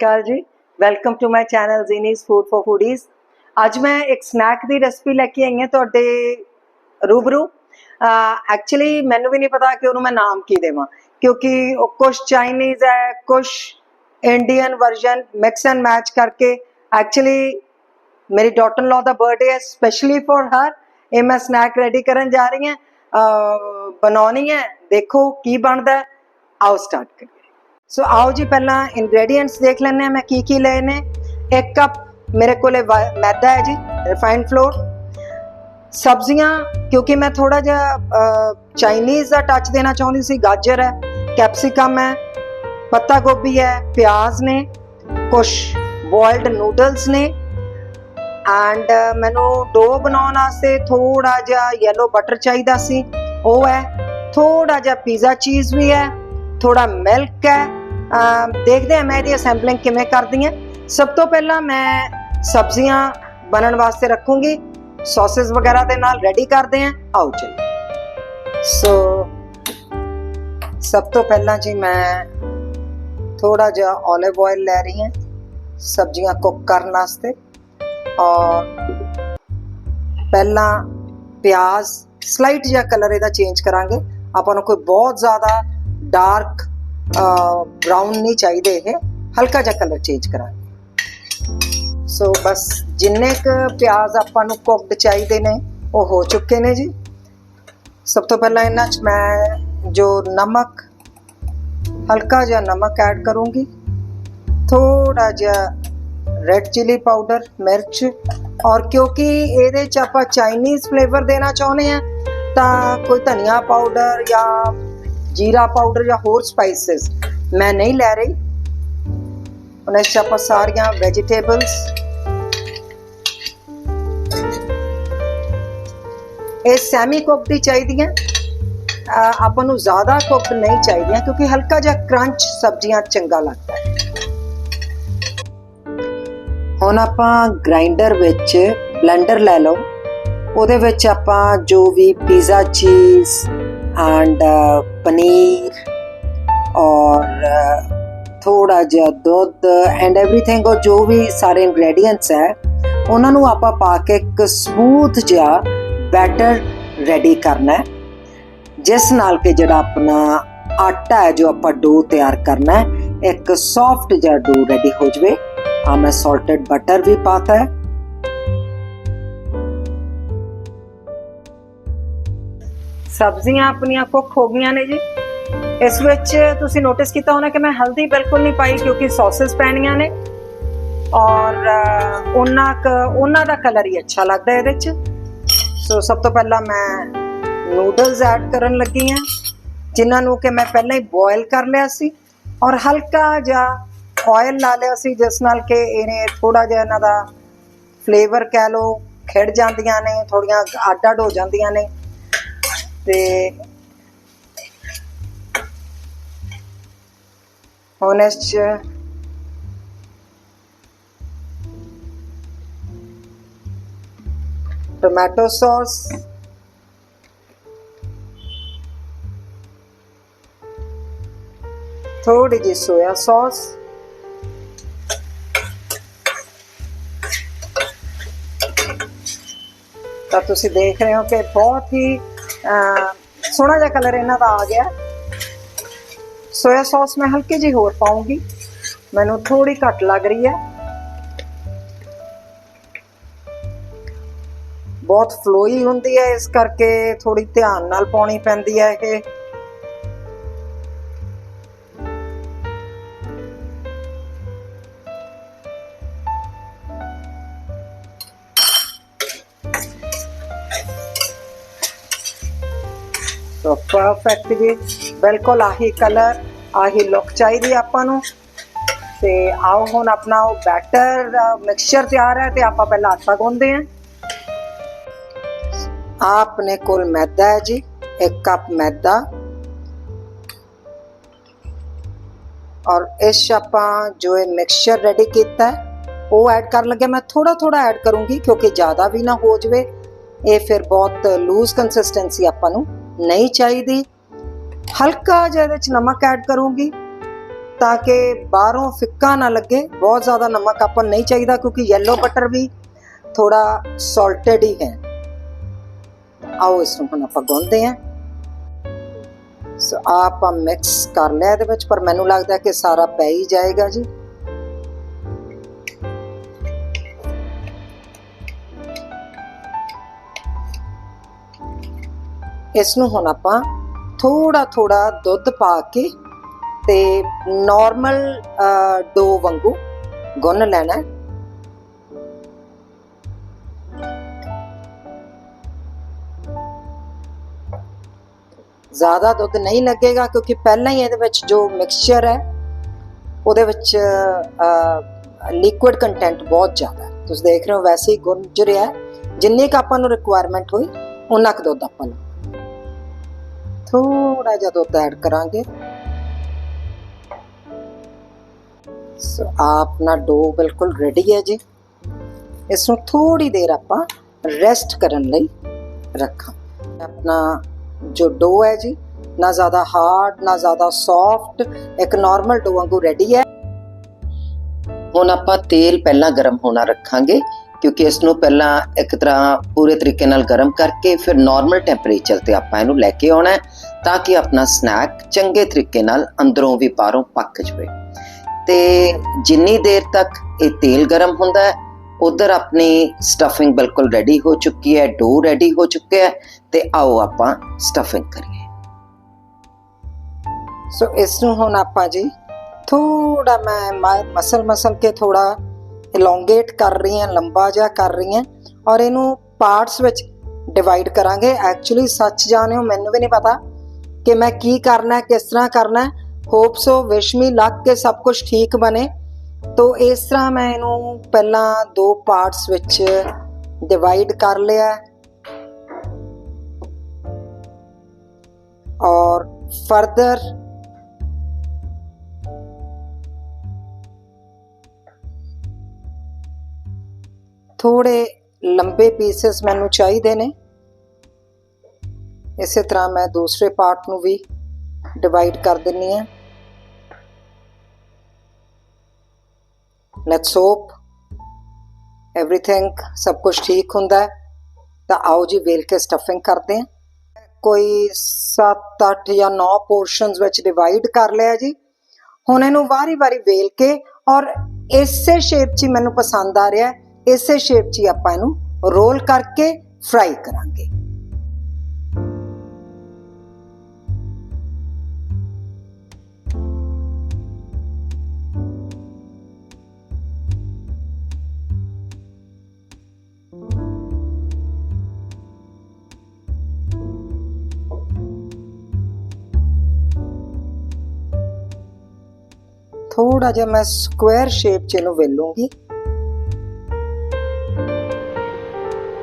ਅਕਾਲ ਜੀ। Welcome to my channel Zeenie's food for foodies ਅੱਜ ਮੈਂ ਇੱਕ ਸਨੈਕ ਦੀ ਰੈਸਪੀ ਲੈ ਕੇ ਆਈ ਹਾਂ ਤੁਹਾਡੇ ਰੂਬਰੂ। ਐਕਚੁਅਲੀ ਮੈਨੂੰ ਵੀ ਨਹੀਂ ਪਤਾ ਕਿ ਉਹਨੂੰ ਮੈਂ ਨਾਮ ਕੀ ਦੇਵਾਂ। ਕਿਉਂਕਿ ਉਹ ਕੁਝ ਚਾਈਨੀਜ਼ ਹੈ ਕੁਝ Indian version mix and match ਕਰਕੇ। ਐਕਚੁਅਲੀ ਮੇਰੀ ਡਾਟਰ ਲੋ ਦਾ ਬਰਥਡੇ ਹੈ ਸਪੈਸ਼ਲੀ ਫॉर ਹਰ ਇਹ ਮੈਂ ਸਨੈਕ ਰੈਡੀ ਕਰਨ ਜਾ ਰਹੀ ਹਾਂ। ਬਣਾਉਣੀ ਹੈ। ਦੇਖੋ ਕੀ ਬਣਦਾ ਆਓ ਸਟਾਰਟ ਕਰੀਏ। ਸੋ ਆਓ ਜੀ ਪਹਿਲਾਂ ਇੰਗਰੀਡੀਐਂਟਸ ਦੇਖ ਲੈਂਦੇ ਆ ਮੈਂ ਕੀ ਕੀ ਲਏ ਨੇ ਇੱਕ ਕੱਪ ਮੇਰੇ ਕੋਲੇ ਵਾ- ਮੈਦਾ ਹੈ ਜੀ ਰਿਫਾਈਨਡ ਫਲੋਰ ਸਬਜ਼ੀਆਂ ਕਿਉਂਕਿ ਮੈਂ ਥੋੜਾ ਜਿਹਾ ਚਾਈਨੀਜ਼ ਦਾ ਟੱਚ ਦੇਣਾ ਚਾਹੁੰਦੀ ਸੀ ਗਾਜਰ ਹੈ ਕੈਪਸਿਕਮ ਹੈ ਪੱਤਾ ਗੋਭੀ ਹੈ ਪਿਆਜ਼ ਨੇ ਕੁਝ ਬੋਇਲਡ ਨੂਡਲਸ ਨੇ ਐਂਡ ਮੈਨੂੰ ਡੋ ਬਣਾਉਣ ਵਾਸਤੇ ਥੋੜਾ ਜਿਹਾ ਯੈਲੋ ਬਟਰ ਚਾਹੀਦਾ ਸੀ ਉਹ ਹੈ ਥੋੜਾ ਜਿਹਾ ਪੀਜ਼ਾ ਚੀਜ਼ ਵੀ ਹੈ ਥੋੜਾ ਮਿਲਕ ਹੈ ਅਮ ਦੇਖਦੇ ਹਾਂ ਮੈਂ ਇਹਦੀ ਅਸੈਂਬਲਿੰਗ ਕਿਵੇਂ ਕਰਦੀ ਹਾਂ ਸਭ ਤੋਂ ਪਹਿਲਾਂ ਮੈਂ ਸਬਜ਼ੀਆਂ ਬਣਨ ਵਾਸਤੇ ਰੱਖੂੰਗੀ ਸੌਸਸ ਵਗੈਰਾ ਦੇ ਨਾਲ ਰੈਡੀ ਕਰਦੇ ਹਾਂ ਆਓ ਚਲਿਏ ਸੋ ਸਭ ਤੋਂ ਪਹਿਲਾਂ ਜੀ ਮੈਂ ਥੋੜਾ ਜਿਹਾ 올ਿਵ ਆਇਲ ਲੈ ਰਹੀ ਹਾਂ ਸਬਜ਼ੀਆਂ ਕੁੱਕ ਕਰਨ ਵਾਸਤੇ ਔਰ ਪਹਿਲਾਂ ਪਿਆਜ਼ ਸਲਾਈਟ ਜਿਹਾ ਕਲਰ ਇਹਦਾ ਚੇਂਜ ਕਰਾਂਗੇ ਆਪਾਂ ਨੂੰ ਕੋਈ ਬਹੁਤ ਜ਼ਿਆਦਾ ਡਾਰਕ ਬ੍ਰਾਊਨ ਨਹੀਂ ਚਾਹੀਦੇ ਇਹ ਹਲਕਾ ਜਿਹਾ ਕਲਰ ਚੇਂਜ ਕਰਾਂਗੇ ਸੋ ਬਸ ਜਿੰਨੇ ਕ ਪਿਆਜ਼ ਆਪਾਂ ਨੂੰ ਕੁੱਕਡ ਚਾਹੀਦੇ ਨੇ ਉਹ ਹੋ ਚੁੱਕੇ ਨੇ ਜੀ ਸਭ ਤੋਂ ਪਹਿਲਾਂ ਇਹਨਾਂ 'ਚ ਮੈਂ ਜੋ ਨਮਕ ਹਲਕਾ ਜਿਹਾ ਨਮਕ ਐਡ ਕਰੂੰਗੀ ਥੋੜਾ ਜਿਹਾ ਰੈਡ ਚਿਲੀ ਪਾਊਡਰ ਮਿਰਚ ਔਰ ਕਿਉਂਕਿ ਇਹਦੇ 'ਚ ਆਪਾਂ ਚਾਈਨੀਜ਼ ਫਲੇਵਰ ਦੇਣਾ ਚਾਹੁੰਦੇ ਆ ਤਾਂ ਕੋਈ ਧਨੀਆ ਪਾਊਡਰ ਜਾਂ ਜੀਰਾ ਪਾਊਡਰ ਜਾਂ ਹੋਰ ਸਪਾਈਸਸ ਮੈਂ ਨਹੀਂ ਲੈ ਰਹੀ। ਉਹਨਾਂ 'ਚ ਆਪਾਂ ਸਾਰੀਆਂ ਵੈਜੀਟੇਬਲਸ ਇਹ ਸੈਮੀ ਕੁਕਡ ਹੀ ਚਾਹੀਦੀਆਂ। ਆਪਾਂ ਨੂੰ ਜ਼ਿਆਦਾ ਕੁਕਡ ਨਹੀਂ ਚਾਹੀਦੀਆਂ ਕਿਉਂਕਿ ਹਲਕਾ ਜਿਹਾ ਕਰੰਚ ਸਬਜ਼ੀਆਂ ਚੰਗਾ ਲੱਗਦਾ ਹੈ। ਹੁਣ ਆਪਾਂ ਗ੍ਰਾਈਂਡਰ ਵਿੱਚ ਬਲੈਂਡਰ ਲੈ ਲਓ। ਉਹਦੇ ਵਿੱਚ ਆਪਾਂ ਜੋ ਵੀ ਪੀਜ਼ਾ ਚੀਜ਼ ਐਂਡ ਪਨੀਰ ਔਰ ਥੋੜਾ ਜਿਹਾ ਦੁੱਧ ਐਂਡ एवरीथिंग ਉਹ ਜੋ ਵੀ ਸਾਰੇ ਇੰਗਰੀਡੀਐਂਟਸ ਹੈ ਉਹਨਾਂ ਨੂੰ ਆਪਾਂ ਪਾ ਕੇ ਇੱਕ ਸਮੂਥ ਜਿਹਾ ਬੈਟਰ ਰੈਡੀ ਕਰਨਾ ਹੈ ਜਿਸ ਨਾਲ ਕਿ ਜਿਹੜਾ ਆਪਣਾ ਆਟਾ ਹੈ ਜੋ ਆਪਾਂ ਡੋ ਤਿਆਰ ਕਰਨਾ ਹੈ ਇੱਕ ਸੌਫਟ ਜਿਹਾ ਡੋ ਰੈਡੀ ਹੋ ਜਵੇ ਆ ਮੈਂ ਸਾਲਟਡ ਬਟਰ ਵੀ ਪਾਤਾ ਹੈ ਸਬਜ਼ੀਆਂ ਆਪਣੀਆਂ ਕੁੱਕ ਹੋ ਗਈਆਂ ਨੇ ਜੀ। ਇਸ ਵਿੱਚ ਤੁਸੀਂ ਨੋਟਿਸ ਕੀਤਾ ਹੋਣਾ ਕਿ ਮੈਂ ਹਲਦੀ ਬਿਲਕੁਲ ਨਹੀਂ ਪਾਈ ਕਿਉਂਕਿ ਸੌਸਸ ਪੈਣੀਆਂ ਨੇ। ਔਰ ਅਹ, ਉਹਨਾਂ ਕ ਉਹਨਾਂ ਦਾ ਕਲਰ ਹੀ ਅੱਛਾ ਲੱਗਦਾ ਇਹਦੇ ਵਿੱਚ ਸੋ ਸਭ ਤੋਂ ਪਹਿਲਾਂ ਮੈਂ ਨੂਡਲਸ ਐਡ ਕਰਨ ਲੱਗੀ ਹਾਂ ਜਿਨ੍ਹਾਂ ਨੂੰ ਕਿ ਮੈਂ ਪਹਿਲਾਂ ਹੀ ਬੋਇਲ ਕਰ ਲਿਆ ਸੀ। ਔਰ ਹਲਕਾ ਜਿਹਾ ਆਇਲ ਲਾ ਲਿਆ ਸੀ ਜਿਸ ਨਾਲ ਕਿ ਇਹਨੇ ਥੋੜਾ ਜਿਹਾ ਇਹਨਾਂ ਦਾ ਫਲੇਵਰ ਕਹਿ ਲੋ ਖਿੜ ਜਾਂਦੀਆਂ ਨੇ ਥੋੜੀਆਂ ਅੱਡ ਅੱਡ ਹੋ ਜਾਂਦੀਆਂ ਨੇ। ਤੇ ਹੁਣ ਇਸ 'ਚ ਟੋਮੈਟੋ ਸੌਸ ਥੋੜੀ ਜਿਹੀ ਸੋਇਆ ਸੌਸ ਤਾਂ ਤੁਸੀਂ ਦੇਖ ਰਹੇ ਹੋ ਕਿ ਬਹੁਤ ਹੀ ਸੋਹਣਾ ਜਿਹਾ ਕਲਰ ਇਹਨਾਂ ਦਾ ਆ ਗਿਆ। ਸੋਇਆ ਸੌਸ ਮੈਂ ਹਲਕੀ ਜਿਹੀ ਹੋਰ ਪਾਉਂਗੀ। ਮੈਨੂੰ ਥੋੜੀ ਘੱਟ ਲੱਗ ਰਹੀ ਹੈ। ਬਹੁਤ ਫਲੋਈ ਹੁੰਦੀ ਹੈ, ਇਸ ਕਰਕੇ ਥੋੜੀ ਧਿਆਨ ਨਾਲ ਪਾਉਣੀ ਪੈਂਦੀ ਹੈ ਇਹ। ਸੋ ਪਰਫੈਕਟ ਜੀ। ਬਿਲਕੁਲ ਆਹੀ ਕਲਰ ਆਹੀ ਲੁੱਕ ਚਾਹੀਦੀ ਆਪਾਂ ਨੂੰ। ਤੇ ਆਓ ਹੁਣ ਆਪਣਾ ਉਹ ਬੈਟਰ ਮਿਕਸਚਰ ਤਿਆਰ ਹੈ ਤੇ ਆਪਾਂ ਪਹਿਲਾਂ ਆਟਾ ਗੁੰਨਦੇ ਹਾਂ। ਆਪਣੇ ਕੋਲ ਮੈਦਾ ਹੈ ਜੀ 1 ਕੱਪ ਮੈਦਾ। ਔਰ ਇਸ 'ਚ ਆਪਾਂ ਜੋ ਇਹ ਮਿਕਸਚਰ ਰੈਡੀ ਕੀਤਾ ਉਹ ਐਡ ਕਰਨ ਲੱਗੇ ਮੈਂ ਥੋੜਾ ਥੋੜਾ ਐਡ ਕਰੂੰਗੀ ਕਿਉਂਕਿ ਜ਼ਿਆਦਾ ਵੀ ਨਾ ਹੋ ਜਵੇ। ਇਹ ਫਿਰ ਬਹੁਤ ਲੂਜ਼ ਕੰਸਿਸਟੈਂਸੀ ਆਪਾਂ ਨੂੰ ਨਹੀਂ ਚਾਹੀਦੀ। ਹਲਕਾ ਜਿਹਾ ਇਹਦੇ 'ਚ ਨਮਕ ਐਡ ਕਰੂੰਗੀ ਤਾਂ ਕਿ ਬਾਹਰੋਂ ਫਿੱਕਾ ਨਾ ਲੱਗੇ। ਬਹੁਤ ਜ਼ਿਆਦਾ ਨਮਕ ਆਪਾਂ ਨਹੀਂ ਚਾਹੀਦਾ ਕਿਉਂਕਿ ਯੈਲੋ ਬਟਰ ਵੀ ਥੋੜਾ ਸਾਲਟਡ ਹੀ ਹੈ। ਆਓ ਇਸ ਨੂੰ ਹੁਣ ਆਪਾਂ ਗੁੰਨਦੇ ਹਾਂ। ਸੋ ਆਪਾਂ ਮਿਕਸ ਕਰ ਲਿਆ ਇਹਦੇ ਵਿੱਚ, ਪਰ ਮੈਨੂੰ ਲੱਗਦਾ ਕਿ ਸਾਰਾ ਪੈ ਹੀ ਜਾਏਗਾ ਜੀ। ਇਸ ਨੂੰ ਹੁਣ ਆਪਾਂ ਥੋੜਾ ਥੋੜਾ ਦੁੱਧ ਪਾ ਕੇ ਤੇ ਨਾਰਮਲ ਡੋ ਵਾਂਗੂ ਗੁੰਨ ਲੈਣਾ ਹੈ। ਜ਼ਿਆਦਾ ਦੁੱਧ ਨਹੀਂ ਲੱਗੇਗਾ ਕਿਉਂਕਿ ਪਹਿਲਾਂ ਹੀ ਇਹਦੇ ਵਿੱਚ ਜੋ ਮਿਕਸਚਰ ਹੈ, ਉਹਦੇ ਵਿੱਚ ਲਿਕੁਇਡ ਕੰਟੈਂਟ ਬਹੁਤ ਜ਼ਿਆਦਾ ਹੈ। ਤੁਸੀਂ ਦੇਖ ਰਹੇ ਹੋ ਵੈਸੇ ਹੀ ਗੁੰਜ ਰਿਹਾ ਜਿੰਨੀ ਕੁ ਆਪਾਂ ਨੂੰ ਰਿਕੁਆਇਰਮੈਂਟ ਹੋਈ ਉਨਾ ਕੁ ਦੁੱਧ ਆਪਾਂ ਨੂੰ। ਥੋੜਾ ਜਿਹਾ ਦੁੱਧ ਐਡ ਕਰਾਂਗੇ। ਸੋ ਆਪਣਾ ਡੋ ਬਿਲਕੁਲ ਰੈਡੀ ਹੈ ਜੀ। ਇਸ ਨੂੰ ਥੋੜੀ ਦੇਰ ਆਪਾਂ ਰੈਸਟ ਕਰਨ ਲਈ ਰੱਖਾਂ। ਆਪਣਾ ਜੋ ਡੋ ਹੈ ਜੀ, ਨਾ ਜ਼ਿਆਦਾ ਹਾਰਡ ਨਾ ਜ਼ਿਆਦਾ ਸੌਫਟ ਇੱਕ ਨਾਰਮਲ ਡੋ ਵਾਂਗੂ ਰੈਡੀ ਹੈ। ਹੁਣ ਆਪਾਂ ਤੇਲ ਪਹਿਲਾਂ ਗਰਮ ਹੋਣਾ ਰੱਖਾਂਗੇ, ਕਿਉਂਕਿ ਇਸ ਨੂੰ ਪਹਿਲਾਂ ਇੱਕ ਤਰ੍ਹਾਂ ਪੂਰੇ ਤਰੀਕੇ ਨਾਲ ਗਰਮ ਕਰਕੇ ਫਿਰ ਨਾਰਮਲ ਟੈਂਪਰੇਚਰ ਤੇ ਆਪਾਂ ਇਹਨੂੰ ਲੈ ਕੇ ਆਉਣਾ ਹੈ। ਤਾਂ ਕਿ ਆਪਣਾ ਸਨੈਕ ਚੰਗੇ ਤਰੀਕੇ ਨਾਲ ਅੰਦਰੋਂ ਵੀ ਬਾਹਰੋਂ ਪੱਕ ਜਾਵੇ। ਤੇ ਜਿੰਨੀ ਦੇਰ ਤੱਕ ਇਹ ਤੇਲ ਗਰਮ ਹੁੰਦਾ ਹੈ, ਉਧਰ ਆਪਣੀ ਸਟਫਿੰਗ ਬਿਲਕੁਲ ਰੈਡੀ ਹੋ ਚੁੱਕੀ ਹੈ ਡੋ ਰੈਡੀ ਹੋ ਚੁੱਕਿਆ ਹੈ ਤੇ ਆਓ ਆਪਾਂ ਸਟਫਿੰਗ ਕਰੀਏ। ਸੋ ਇਸ ਨੂੰ ਹੁਣ ਆਪਾਂ ਜੀ ਥੋੜਾ ਮੈਂ ਮ- ਮਸਲ ਮਸਲ ਕੇ ਥੋੜਾ ਇਲੌਂਗੇਟ ਕਰ ਰਹੀ ਹਾਂ, ਲੰਬਾ ਜਿਹਾ ਕਰ ਰਹੀ ਹਾਂ ਔਰ ਇਹਨੂੰ ਪਾਰਟਸ ਵਿੱਚ ਡਿਵਾਈਡ ਕਰਾਂਗੇ। ਐਕਚੁਅਲੀ ਸੱਚ ਜਾਣਿਓ, ਮੈਨੂੰ ਵੀ ਨਹੀਂ ਪਤਾ ਕਿ ਮੈਂ ਕੀ ਕਰਨਾ ਹੈ, ਕਿਸ ਤਰ੍ਹਾਂ ਕਰਨਾ ਹੈ। ਹੋਪ ਸੋ ਵਿਸ਼ ਮੀ ਲੱਕ ਕੇ ਸਭ ਕੁਝ ਠੀਕ ਬਣੇ। ਤੋ ਇਸ ਤਰ੍ਹਾਂ ਮੈਂ ਇਹਨੂੰ ਪਹਿਲਾਂ ਦੋ ਪਾਰਟਸ ਵਿੱਚ ਡਿਵਾਈਡ ਕਰ ਲਿਆ ਔਰ ਫਰਦਰ ਥੋੜੇ ਲੰਬੇ ਪੀਸਸ ਮੈਨੂੰ ਚਾਹੀਦੇ ਨੇ। ਇਸੇ ਤਰ੍ਹਾਂ ਮੈਂ ਦੂਸਰੇ ਪਾਰਟ ਨੂੰ ਵੀ ਡਿਵਾਈਡ ਕਰ ਦਿੰਨੀ ਆ ਲੈਟਸ ਹੋਪ एवरीथिंग ਸਭ ਕੁਝ ਠੀਕ ਹੁੰਦਾ ਹੈ ਤਾਂ ਆਓ ਜੀ ਵੇਲ ਕੇ ਸਟਫਿੰਗ ਕਰਦੇ ਹਾਂ ਕੋਈ 7 8 ਜਾਂ 9 ਪੋਰਸ਼ਨਸ ਵਿੱਚ ਡਿਵਾਈਡ ਕਰ ਲਿਆ ਜੀ ਹੁਣ ਇਹਨੂੰ ਵਾਰੀ-ਵਾਰੀ ਵੇਲ ਕੇ ਔਰ ਇਸੇ ਸ਼ੇਪ 'ਚ ਹੀ ਮੈਨੂੰ ਪਸੰਦ ਆ ਰਿਹਾ ਹੈ, ਇਸੇ ਸ਼ੇਪ 'ਚ ਹੀ ਆਪਾਂ ਇਹਨੂੰ ਰੋਲ ਕਰਕੇ ਫਰਾਈ ਕਰਾਂਗੇ ਥੋੜਾ ਜਿਹਾ ਮੈਂ ਸਕੁਅਰ ਸ਼ੇਪ 'ਚ ਇਹਨੂੰ ਵੇਲੂੰਗੀ।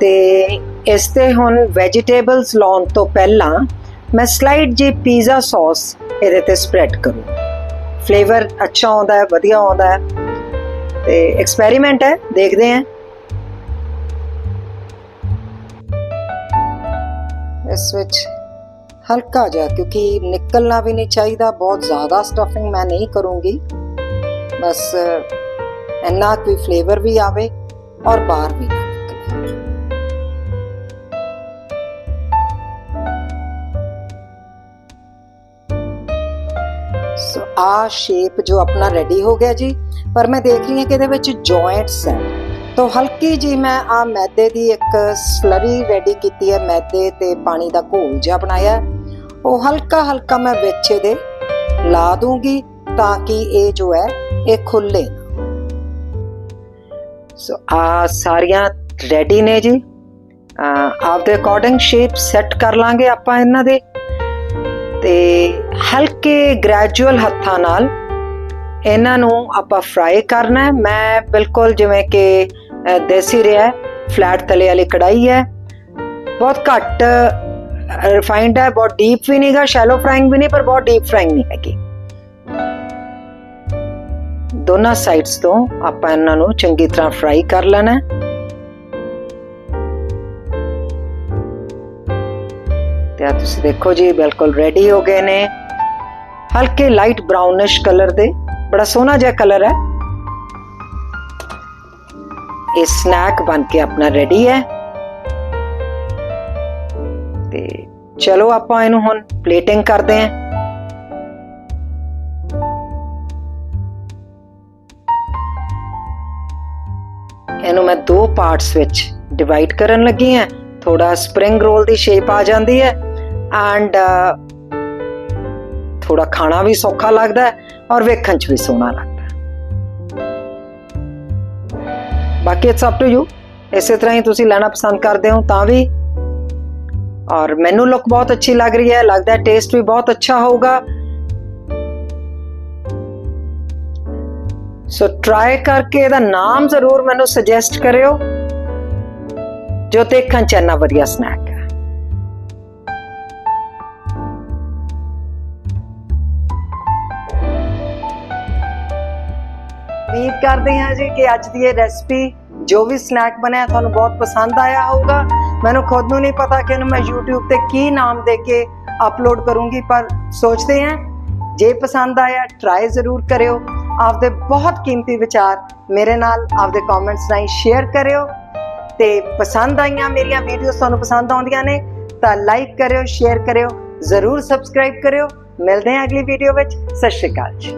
ਤੇ ਇਸ ਤੇ ਹੁਣ ਵੈਜੀਟੇਬਲਸ ਲਾਉਣ ਤੋਂ ਪਹਿਲਾਂ ਮੈਂ ਸਲਾਈਡ ਜੀ ਪੀਜ਼ਾ ਸੌਸ ਇਹਦੇ ਤੇ ਸਪਰੈਡ ਕਰੂੰ। ਫਲੇਵਰ ਅੱਛਾ ਆਉਂਦਾ ਹੈ, ਵਧੀਆ ਆਉਂਦਾ ਹੈ। ਤੇ ਐਕਸਪੈਰੀਮੈਂਟ ਹੈ, ਦੇਖਦੇ ਹਾਂ। ਇਸ ਵਿੱਚ ਹਲਕਾ ਜਿਹਾ, ਕਿਉਂਕਿ ਨਿਕਲਣਾ ਵੀ ਨਹੀਂ ਚਾਹੀਦਾ, ਬਹੁਤ ਜ਼ਿਆਦਾ ਸਟਫਿੰਗ ਮੈਂ ਨਹੀਂ ਕਰੂੰਗੀ। ਬਸ, ਇੰਨਾ ਕੋਈ ਫਲੇਵਰ ਵੀ ਆਵੇ ਔਰ ਬਾਹਰ ਵੀ ਨਾ ਨਿਕਲੇ। ਸੋ ਆ ਸ਼ੇਪ ਜੋ ਆਪਣਾ ਰੈਡੀ ਹੋ ਗਿਆ ਜੀ, ਪਰ ਮੈਂ ਦੇਖ ਰਹੀ ਹਾਂ ਕਿ ਇਹਦੇ ਵਿੱਚ ਜੁਆਇੰਟਸ ਹੈ। ਤੋ ਹਲਕੀ ਜੀ ਮੈਂ ਆ ਮੈਦੇ ਦੀ ਇੱਕ ਸਲਰੀ ਰੈਡੀ ਕੀਤੀ ਹੈ, ਮੈਦੇ ਤੇ ਪਾਣੀ ਦਾ ਘੋਲ ਜਿਹਾ ਬਣਾਇਆ ਉਹ ਹਲਕਾ ਹਲਕਾ ਮੈਂ ਵਿੱਚ ਦੇ ਲਾ ਦੂੰਗੀ ਤਾਂ ਕਿ ਇਹ ਜੋ ਹੈ ਇਹ ਖੁੱਲੇ। ਸੋ ਆ ਸਾਰੀਆਂ ਰੈਡੀ ਨੇ ਜੀ। ਆਪਦੇ ਅਕੋਰਡਿੰਗ ਸ਼ੇਪ ਸੈੱਟ ਕਰ ਲਾਂਗੇ ਆਪਾਂ ਇਹਨਾਂ ਦੇ। ਤੇ ਹਲਕੇ ਗ੍ਰੈਜੂਅਲ ਹੱਥਾਂ ਨਾਲ ਇਹਨਾਂ ਨੂੰ ਆਪਾਂ ਫਰਾਈ ਕਰਨਾ ਹੈ। ਮੈਂ ਬਿਲਕੁਲ ਜਿਵੇਂ ਕਿ ਦੇਸੀ ਰਿਹਾ ਫਲੈਟ ਤਲੇ ਵਾਲੀ ਕੜਾਈ ਹੈ। ਬਹੁਤ ਘੱਟ ਰਿਫਾਈਨਡ ਹੈ, ਬਹੁਤ ਡੀਪ ਵੀ ਨਹੀਂਗਾ ਸ਼ੈਲੋ ਫਰਾਈਂਗ ਵੀ ਨਹੀਂ, ਪਰ ਬਹੁਤ ਡੀਪ ਫਰਾਈਂਗ ਨਹੀਂ ਹੈਗੀ। ਦੋਨਾਂ ਸਾਈਡਸ ਤੋਂ ਆਪਾਂ ਇਹਨਾਂ ਨੂੰ ਚੰਗੀ ਤਰ੍ਹਾਂ ਫਰਾਈ ਕਰ ਲੈਣਾ ਤੇ ਆ ਤੁਸੀਂ ਦੇਖੋ ਜੀ, ਬਿਲਕੁਲ ਰੈਡੀ ਹੋ ਗਏ ਨੇ। ਹਲਕੇ ਲਾਈਟ ਬ੍ਰਾਊਨਿਸ਼ ਕਲਰ ਦੇ। ਬੜਾ ਸੋਹਣਾ ਜਿਹਾ ਕਲਰ ਹੈ। ਇਹ ਸਨੈਕ ਬਣ ਕੇ ਆਪਣਾ ਰੈਡੀ ਹੈ। ਤੇ ਚਲੋ ਆਪਾਂ ਇਹਨੂੰ ਹੁਣ ਪਲੇਟਿੰਗ ਕਰਦੇ ਹਾਂ। ਮੈਂ ਦੋ ਪਾਰਟਸ ਵਿੱਚ ਡਿਵਾਈਡ ਕਰਨ ਲੱਗੀ ਹਾਂ। ਥੋੜਾ ਸਪ੍ਰਿੰਗ ਰੋਲ ਦੀ ਸ਼ੇਪ ਆ ਜਾਂਦੀ ਹੈ ਐਂਡ ਥੋੜਾ ਖਾਣਾ ਵੀ ਸੌਖਾ ਲੱਗਦਾ ਹੈ ਔਰ ਵੇਖਣ 'ਚ ਵੀ ਸੋਹਣਾ ਲੱਗਦਾ ਹੈ। ਬਾਕੀ ਇਟਸ ਅਪ ਟੂ ਯੂ ਇਸੇ ਤਰ੍ਹਾਂ ਹੀ ਤੁਸੀਂ ਲੈਣਾ ਪਸੰਦ ਕਰਦੇ ਹੋ ਤਾਂ ਵੀ। ਔਰ ਮੈਨੂੰ ਲੁੱਕ ਬਹੁਤ ਅੱਛੀ ਲੱਗ ਰਹੀ ਹੈ। ਲੱਗਦਾ ਟੇਸਟ ਵੀ ਬਹੁਤ ਅੱਛਾ ਹੋਊਗਾ। ਸੋ ਟਰਾਈ ਕਰਕੇ ਇਹਦਾ ਨਾਮ ਜ਼ਰੂਰ ਮੈਨੂੰ ਸੁਜੈਸਟ ਕਰਿਓ। ਜੋ ਦੇਖਣ ਚ ਇੰਨਾ ਵਧੀਆ ਸਨੈਕ ਹੈ। ਉਮੀਦ ਕਰਦੇ ਹਾਂ ਜੀ ਕਿ ਅੱਜ ਦੀ ਇਹ ਰੈਸਪੀ ਜੋ ਵੀ ਸਨੈਕ ਬਣਿਆ ਤੁਹਾਨੂੰ ਬਹੁਤ ਪਸੰਦ ਆਇਆ ਹੋਊਗਾ। ਮੈਨੂੰ ਖੁਦ ਨੂੰ ਨਹੀਂ ਪਤਾ ਕਿ ਇਹਨੂੰ ਮੈਂ YouTube ਤੇ ਕੀ ਨਾਮ ਦੇ ਕੇ ਅਪਲੋਡ ਕਰੂੰਗੀ, ਪਰ ਸੋਚਦੇ ਹਾਂ। ਜੇ ਪਸੰਦ ਆਇਆ ਟਰਾਈ ਜ਼ਰੂਰ ਕਰਿਓ। ਆਪਦੇ ਬਹੁਤ ਕੀਮਤੀ ਵਿਚਾਰ ਮੇਰੇ ਨਾਲ ਆਪਦੇ ਕਮੈਂਟਸ ਰਾਹੀਂ ਸ਼ੇਅਰ ਕਰਿਓ ਤੇ ਪਸੰਦ ਆਈਆਂ ਮੇਰੀਆਂ ਵੀਡੀਓਜ਼ ਤੁਹਾਨੂੰ ਪਸੰਦ ਆਉਂਦੀਆਂ ਨੇ ਤਾਂ ਲਾਈਕ ਕਰਿਓ ਸ਼ੇਅਰ ਕਰਿਓ, ਜ਼ਰੂਰ ਸਬਸਕ੍ਰਾਈਬ ਕਰਿਓ। ਮਿਲਦੇ ਹਾਂ ਅਗਲੀ ਵੀਡੀਓ ਵਿੱਚ। ਸਤਿ ਸ਼੍ਰੀ ਅਕਾਲ ਜੀ।